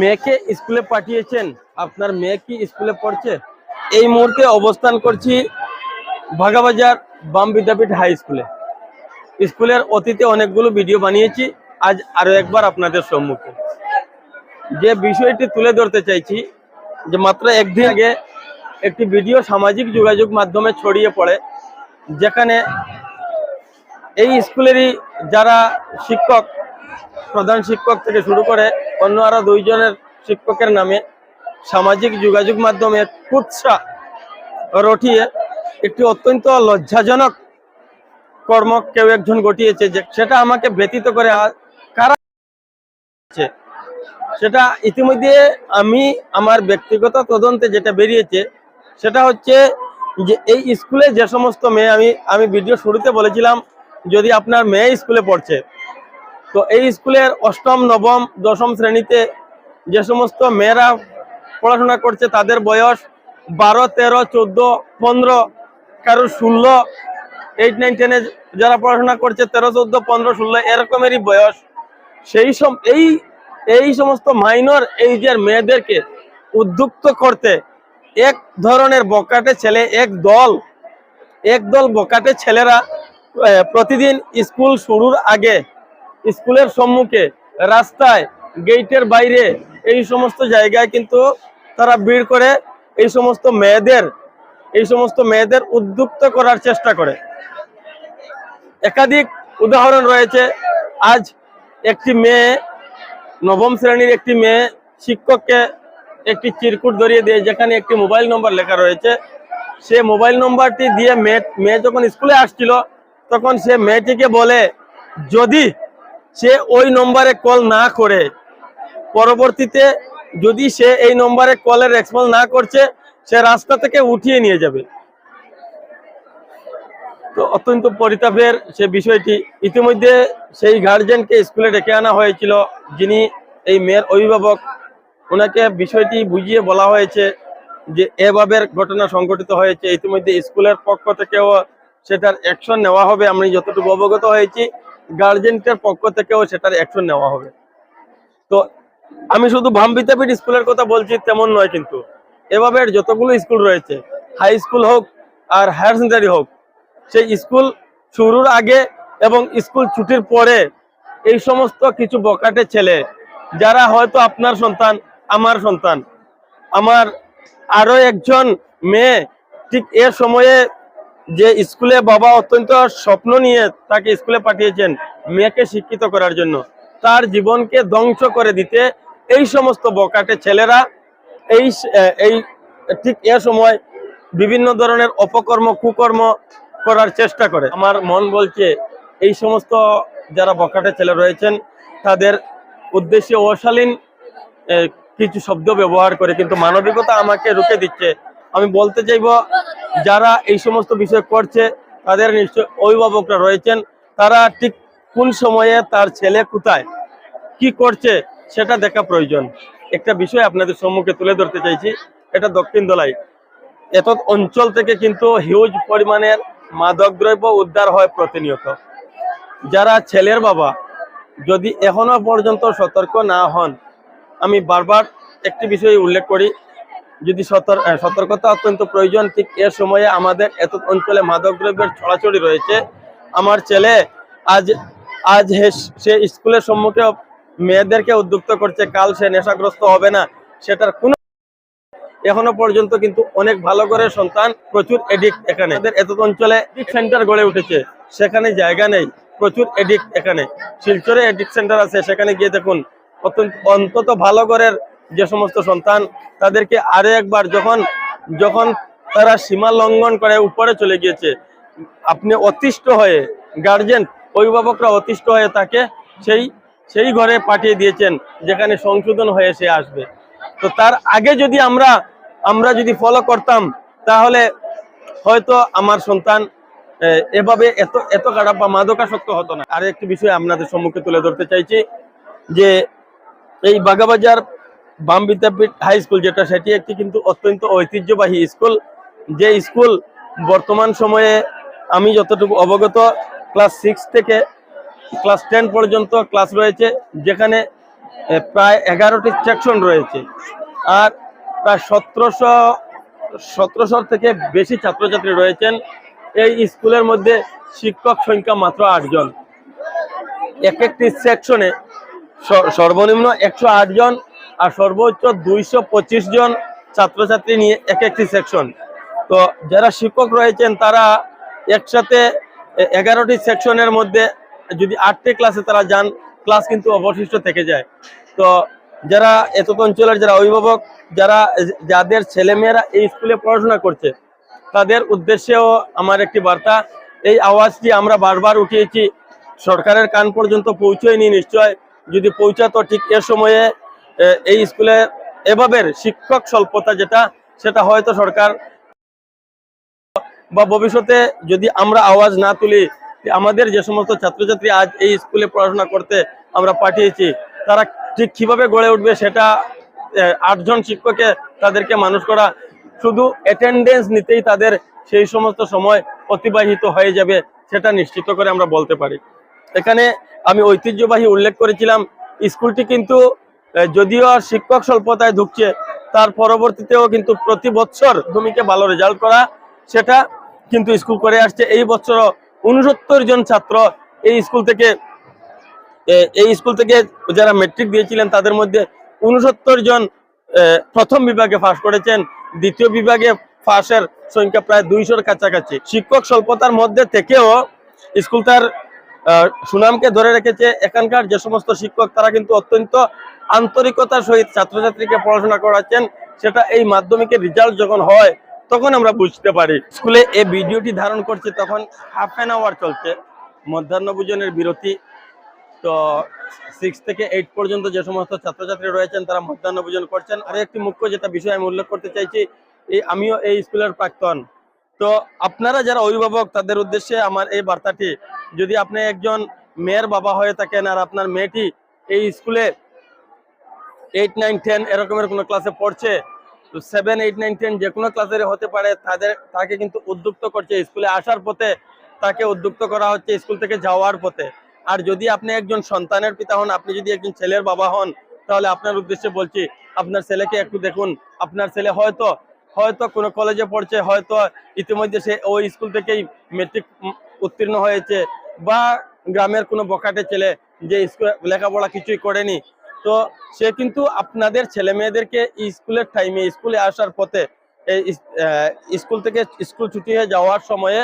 মেয়েকে স্কুলে পাঠিয়েছেন। আপনার মেয়ে কি স্কুলে পড়ছে? এই মুহূর্তে অবস্থান করছি ভাগাবাজার বাম বিদ্যাপীঠ হাই স্কুলে। স্কুলের অতীতে অনেকগুলো ভিডিও বানিয়েছি, আজ আরও একবার আপনাদের সম্মুখে। যে বিষয়টি তুলে ধরতে চাইছি, যে মাত্র একদিন আগে একটি ভিডিও সামাজিক যোগাযোগ মাধ্যমে ছড়িয়ে পড়ে, যেখানে এই স্কুলেরই যারা শিক্ষক, প্রধান শিক্ষক থেকে শুরু করে অন্য আরও দুইজনের শিক্ষকের নামে সামাজিক যোগাযোগ মাধ্যমে কুৎসা রটিয়ে একটি অত্যন্ত লজ্জাজনক কর্ম কেউ একজন ঘটিয়েছে যে সেটা আমাকে ব্যতীত করে কারা সেটা ইতিমধ্যে আমি আমার ব্যক্তিগত তদন্তে যেটা বেরিয়েছে, সেটা হচ্ছে যে এই স্কুলে যে সমস্ত মেয়ে আমি আমি ভিডিও শুরুতে বলেছিলাম, যদি আপনার মেয়ে স্কুলে পড়ছে তো এই স্কুলের অষ্টম, নবম, দশম শ্রেণীতে যে সমস্ত মেয়েরা পড়াশোনা করছে তাদের বয়স বারো, তেরো, চোদ্দ, পনেরো কারও ষোলো এইট নাইন টেনে যারা পড়াশোনা করছে তেরো, চোদ্দ, পনেরো, ষোলো এরকমেরই বয়স। সেই সব এই এই সমস্ত মাইনর এইজের মেয়েদেরকে উদ্যুক্ত করতে এক ধরনের বকাটে ছেলে, এক দল একদল বকাটে ছেলেরা প্রতিদিন স্কুল শুরুর আগে স্কুলের সম্মুখে, রাস্তায় গেটের বাইরে, এই সমস্ত জায়গায় কিন্তু তারা ভিড় করে এই সমস্ত মেয়েদের, এই সমস্ত মেয়েদের উদ্যুক্ত করার চেষ্টা করে। একাধিক উদাহরণ রয়েছে। আজ একটি মেয়ে, নবম শ্রেণির একটি মেয়ে শিক্ষককে একটি চিরকুট ধরিয়ে দিয়ে যেখানে একটি মোবাইল নম্বর লেখা রয়েছে, সে মোবাইল নম্বরটি দিয়ে মেয়ে মেয়ে যখন স্কুলে আসছিল, তখন সে মেয়েটিকে বলে, যদি সে ওই নম্বরে কল না করে। পরবর্তীতে যদি সে এই নম্বরে কলের রেসপন্স না করছে, সে রাস্তা থেকে উঠিয়ে নিয়ে যাবে। তো অত্যন্ত পরিতাপের সে বিষয়টি। ইতিমধ্যে সেই গার্জেনকে স্কুলে ডেকে আনা হয়েছিল, যিনি এই মেয়ের অভিভাবক। ওনাকে বিষয়টি বুঝিয়ে বলা হয়েছে যে এভাবে ঘটনা সংঘটিত হয়েছে। ইতিমধ্যে স্কুলের পক্ষ থেকেও সেটার অ্যাকশন নেওয়া হবে। আমি যতটুকু অবগত হয়েছি গার্জেনটার পক্ষ থেকেও সেটার অ্যাকশন নেওয়া হবে। তো আমি শুধু ভাম বিদ্যাপীঠ স্কুলের কথা বলছি, তেমন নয় কিন্তু। এভাবে যতগুলো স্কুল রয়েছে হাই স্কুল হোক আর হায়ার সেকেন্ডারি হোক, সেই স্কুল শুরুর আগে এবং স্কুল ছুটির পরে এই সমস্ত কিছু বকাটে ছেলে, যারা হয়তো আপনার সন্তান, আমার সন্তান, আমার আরও একজন মেয়ে ঠিক এ সময়ে যে স্কুলে বাবা অত্যন্ত স্বপ্ন নিয়ে তাকে স্কুলে পাঠিয়েছেন মেয়েকে শিক্ষিত করার জন্য, তার জীবনকে ধ্বংস করে দিতে এই সমস্ত বকাটে ছেলেরা এই এই, ঠিক এ সময় বিভিন্ন ধরনের অপকর্ম, কুকর্ম করার চেষ্টা করে। আমার মন বলছে এই সমস্ত যারা বকাটে ছেলে রয়েছেন, তাদের উদ্দেশ্যে অশালীন কিছু শব্দ ব্যবহার করে, কিন্তু মানবিকতা আমাকে রুখে দিচ্ছে। আমি বলতে চাইব, যারা এই সমস্ত বিষয় করছে, তাদের নিশ্চয় অভিভাবকরা রয়েছেন। তারা ঠিক কোন সময়ে তার ছেলে কোথায়, কি করছে, সেটা দেখা প্রয়োজন। একটা বিষয় আপনাদের সম্মুখে তুলে ধরতে চাইছি, এটা দক্ষিণ দলাই। এত অঞ্চল থেকে কিন্তু হিউজ পরিমাণের মাদক দ্রব্য উদ্ধার হয় প্রতিনিয়ত। যারা ছেলের বাবা, যদি এখনও পর্যন্ত সতর্ক না হন, আমি বারবার একটি বিষয় উল্লেখ করি যদি সতর- সতর্কতা অত্যন্ত প্রয়োজন, ঠিক এ সময়ে আমাদের এত অঞ্চলে মাদক দ্রব্যের ছড়াছড়ি রয়েছে। আমার ছেলে আজ আজ সে স্কুলের সম্মুখে মেয়েদেরকে উদ্যুক্ত করছে, কাল সে নেশাগ্রস্ত হবে না, সেটার কোনো এখনও পর্যন্ত কিন্তু অনেক ভালো করে সন্তান প্রচুর এডিক্ট এখানে। এত অঞ্চলে সেন্টার গড়ে উঠেছে, সেখানে জায়গা নেই, প্রচুর এডিক্ট এখানে। শিলচরে এডিক্ট সেন্টার আছে, সেখানে গিয়ে দেখুন, অত্যন্ত অন্তত ভালো ঘরের যে সমস্ত সন্তান তাদেরকে আরও একবার যখন যখন তারা সীমা লঙ্ঘন করে উপরে চলে গিয়েছে, আপনি অতিষ্ঠ হয়ে গার্জেন অভিভাবকরা অতিষ্ঠ হয়ে তাকে সেই সেই ঘরে পাঠিয়ে দিয়েছেন, যেখানে সংশোধন হয়ে সে আসবে। তো তার আগে যদি আমরা আমরা যদি ফলো করতাম, তাহলে হয়তো আমার সন্তান এভাবে এত এত খারাপ বা মাদকাসক্ত হতো না। আর একটি বিষয় আপনাদের সম্মুখে তুলে ধরতে চাইছি, যে এই বাগাবাজার বাম বিদ্যাপীঠ হাই স্কুল যেটা সেটি একটি কিন্তু অত্যন্ত ঐতিহ্যবাহী স্কুল। যে স্কুল বর্তমান সময়ে আমি যতটুকু অবগত ক্লাস সিক্স থেকে ক্লাস টেন পর্যন্ত ক্লাস রয়েছে, যেখানে প্রায় এগারোটি সেকশন রয়েছে। আর প্রায় সতেরোশো সতেরোশো থেকে বেশি ছাত্রছাত্রী রয়েছেন। এই স্কুলের মধ্যে শিক্ষক সংখ্যা মাত্র আটজন এক একটি সেকশনে সর্বনিম্ন একশো আট জন আর সর্বোচ্চ দুইশো পঁচিশ জন ছাত্রছাত্রী নিয়ে এক একটি সেকশন তো যারা শিক্ষক রয়েছেন, তারা একসাথে এগারোটি সেকশনের মধ্যে যদি আটটি ক্লাসে তারা যান ক্লাস কিন্তু অবশিষ্ট থেকে যায়। তো যারা এত অঞ্চলের যারা অভিভাবক, যারা যাদের ছেলেমেয়েরা এই স্কুলে পড়াশোনা করছে, তাদের উদ্দেশ্যেও আমার একটি বার্তা, এই আওয়াজটি আমরা বারবার উঠিয়েছি। সরকারের কান পর্যন্ত পৌঁছয়নি নিশ্চয়। যদি পৌঁছাতো ঠিক এ সময়ে এই স্কুলে এভাবে শিক্ষক স্বল্পতা যেটা, সেটা হয়তো সরকার বা ভবিষ্যতে যদি আমরা আওয়াজ না তুলি আমাদের যে সমস্ত ছাত্রছাত্রী আজ এই স্কুলে পড়াশোনা করতে আমরা পাঠিয়েছি, তারা ঠিক কীভাবে গড়ে উঠবে সেটা আটজন শিক্ষকে তাদেরকে মানুষ করা, শুধু অ্যাটেন্ডেন্স নিতেই তাদের সেই সমস্ত সময় অতিবাহিত হয়ে যাবে, সেটা নিশ্চিত করে আমরা বলতে পারি। এখানে আমি ঐতিহ্যবাহী উল্লেখ করেছিলাম, স্কুলটি কিন্তু যদিও শিক্ষক স্বল্পতায় ঢুকছে, তার পরবর্তীতেও কিন্তু প্রতি বছর ভূমিকে ভালো রেজাল্ট করা, সেটা কিন্তু স্কুল করে আসছে। এই বছর উনসত্তর জন ছাত্র এই স্কুল থেকে এই স্কুল থেকে যারা মেট্রিক দিয়েছিলেন, তাদের মধ্যে উনসত্তর জন প্রথম বিভাগে পাশ করেছেন। দ্বিতীয় বিভাগে পাশের সংখ্যা প্রায় দুইশোর কাছাকাছি। শিক্ষক স্বল্পতার মধ্যে থেকেও স্কুল তার সুনামকে ধরে রেখেছে। এখানকার যে সমস্ত শিক্ষক, তারা কিন্তু অত্যন্ত আন্তরিকতার সহিত ছাত্রছাত্রীকে পড়াশোনা করাচ্ছেন, সেটা এই মাধ্যমিকের রেজাল্ট যখন হয়, তখন আমরা বুঝতে পারি। স্কুলে এই ভিডিওটি ধারণ করছে, তখন হাফ অ্যান আওয়ার চলছে, মধ্যাহ্ন ভোজনের বিরতি। তো সিক্স থেকে এইট পর্যন্ত যে সমস্ত ছাত্রছাত্রী রয়েছেন, তারা মধ্যাহ্ন ভোজন করছেন। আর একটি মুখ্য যেটা বিষয় আমি উল্লেখ করতে চাইছি, এই আমিও এই স্কুলের প্রাক্তন। তো আপনারা যারা অভিভাবক, তাদের উদ্দেশ্যে আমার এই বার্তাটি, যদি আপনি একজন মেয়ের বাবা হয়ে থাকেন আর আপনার মেয়েটি এই স্কুলে এইট নাইন টেন এরকমের কোনো ক্লাসে পড়ছে, তো সেভেন এইট নাইন টেন যে কোনো ক্লাসের হতে পারে, তাদের, তাকে কিন্তু উদ্যুক্ত করছে স্কুলে আসার পথে, তাকে উদ্যুক্ত করা হচ্ছে স্কুল থেকে যাওয়ার পথে। আর যদি আপনি একজন সন্তানের পিতা হন, আপনি যদি একজন ছেলের বাবা হন, তাহলে আপনার উদ্দেশ্যে বলছি, আপনার ছেলেকে একটু দেখুন। আপনার ছেলে হয়তো হয়তো কোনো কলেজে পড়ছে, হয়তো ইতিমধ্যে সে ওই স্কুল থেকেই মেট্রিক উত্তীর্ণ হয়েছে, বা গ্রামের কোনো বকাটে ছেলে যে স্কুলে লেখাপড়া কিছুই করেনি তো সে কিন্তু আপনাদের ছেলে মেয়েদেরকে স্কুলের টাইমে স্কুলে আসার পথে, এই স্কুল থেকে স্কুল ছুটি হয়ে যাওয়ার সময়ে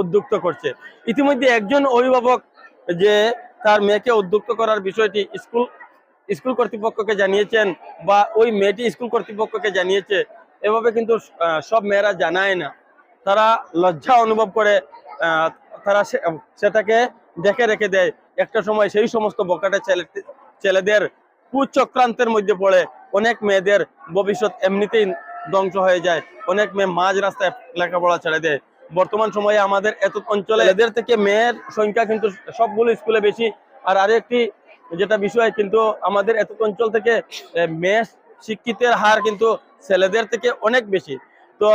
উদ্যুক্ত করছে। ইতিমধ্যে একজন অভিভাবক যে তার মেয়েকে উদ্যুক্ত করার বিষয়টি স্কুল স্কুল কর্তৃপক্ষকে জানিয়েছেন বা ওই মেয়েটি স্কুল কর্তৃপক্ষকে জানিয়েছে, এভাবে কিন্তু সব মেয়েরা জানায় না। তারা লজ্জা অনুভব করে তারা সেটাকে দেখে রেখে দেয়। একটা সময় সেই সমস্ত বকাটে ছেলে, ছেলেদের কুচক্রান্তের মধ্যে পড়ে। অনেক মেয়েদের ভবিষ্যৎ এমনিতেই ধ্বংস হয়ে যায়। অনেক মেয়ে মাঝ রাস্তায় লেখাপড়া ছেড়ে দেয়। বর্তমান সময়ে আমাদের এত অঞ্চলে এদের থেকে মেয়ের সংখ্যা কিন্তু সবগুলো স্কুলে বেশি। আর আরেকটি যেটা বিষয়, কিন্তু আমাদের এত অঞ্চল থেকে মেয়ে শিক্ষিতের হার কিন্তু ছেলেদের থেকে অনেক বেশি। তো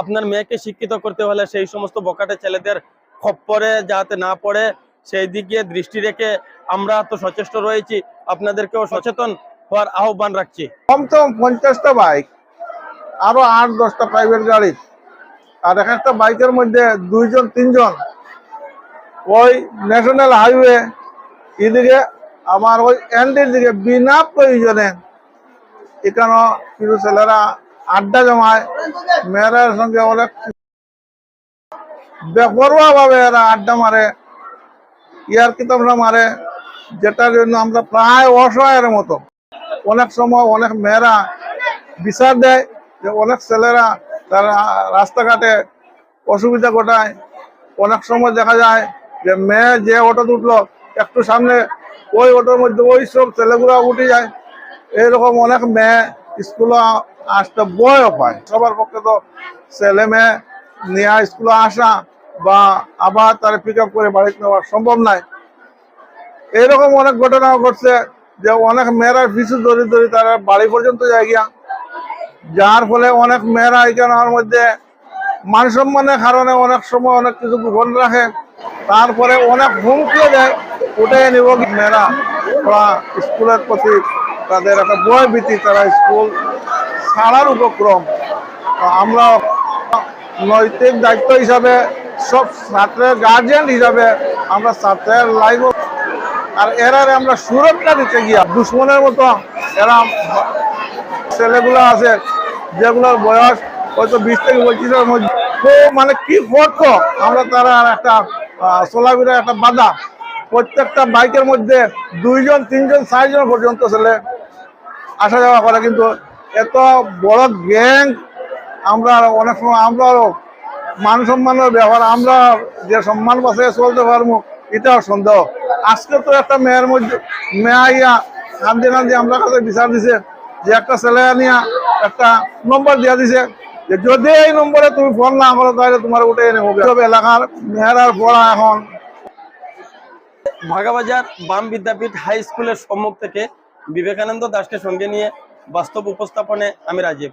আপনার মেয়েকে শিক্ষিত করতে হলে সেই সমস্ত বকাটে ছেলেদের খপ্পরে যাতে না পড়ে সেই দিকে দৃষ্টি রেখে আমরা তো সচেষ্ট রয়েছি। আপনাদেরকেও সচেতন হওয়ার আহ্বান রাখছি। কমসম পঞ্চাশটা বাইক, আরও আট দশটা প্রাইভেট গাড়ি। আর এক একটা বাইকের মধ্যে দুইজন, তিনজন। ওই ন্যাশনাল হাইওয়ে এদিকে আমার ওই এন্ডের দিকে বিনা প্রয়োজনে এখানে কিছু ছেলেরা আড্ডা জমায় মেয়েরার সঙ্গে অনেক বেপরোয়া ভাবে এরা আড্ডা মারে। ইয়ার কিতাবরা মারে, যেটার জন্য আমরা প্রায় অসহায়ের মতো। অনেক সময় অনেক মেয়েরা বিচার দেয় যে অনেক ছেলেরা তারা রাস্তাঘাটে অসুবিধা ঘটায়। অনেক সময় দেখা যায় যে মেয়ে যে অটো উঠল একটু সামনে ওই অটোর মধ্যে ওই সব ছেলেগুলো উঠে যায়। এইরকম অনেক মেয়ে স্কুলে আসতে বয় পায় সবার পক্ষে তো ছেলে মেয়ে নিয়ে স্কুলে আসা বা আবার তারা পিক করে বাড়িতে নেওয়া সম্ভব নয় এরকম অনেক ঘটনা ঘটছে যে অনেক মেয়েরা পিছু ধরে ধরে তারা বাড়ি পর্যন্ত যায় গিয়া। যার ফলে অনেক মেয়েরা এখানের মধ্যে মান সম্মানের কারণে অনেক সময় অনেক কিছু গোপন রাখে। তারপরে অনেক হুমকিও দেয় উঠে নিব মেয়েরা। ওরা স্কুলের প্রতি তাদের একটা বয় ভীতি, তারা স্কুল ছাড়ার উপক্রম। আমরা নৈতিক দায়িত্ব হিসাবে সব ছাত্রের গার্জিয়ান হিসাবে আমরা ছাত্রের লাইফ আর এরারে আমরা সুরক্ষা দিতে গিয়া দুশ্মনের মতো এরা ছেলেগুলো আছে, যেগুলোর বয়স হয়তো বিশ থেকে পঁচিশের মধ্যে। মানে কি করতো আমরা তারা একটা চলাফেরা একটা বাধা। প্রত্যেকটা বাইকের মধ্যে দুইজন, তিনজন, চারজন পর্যন্ত ছেলে আসা যাওয়া করে। কিন্তু এত বড় গ্যাং আমরা অনেক সময় আমরা মান সম্মানের ব্যাপার, আমরা যে সম্মান পাশে চলতে পারব, এটাও সন্দেহ। আজকে তো একটা মেয়ের মধ্যে মেয়া ইয়া কান্দি কান্দি আমরা কাছে বিচার দিছে, যে একটা ছেলে নিয়ে একটা নম্বর দিয়া দিছে, যে যদি এই নম্বরে তুমি ফোন না করো, তাহলে তোমার উঠে এনে হবে। সব এলাকার মেয়েরার পড়া এখন। ভাগাবাজার বাম বিদ্যাপীঠ হাই স্কুলের সম্মুখ থেকে বিবেকানন্দ দাসকে সঙ্গে নিয়ে বাস্তব উপস্থাপনে আমি রাজীব।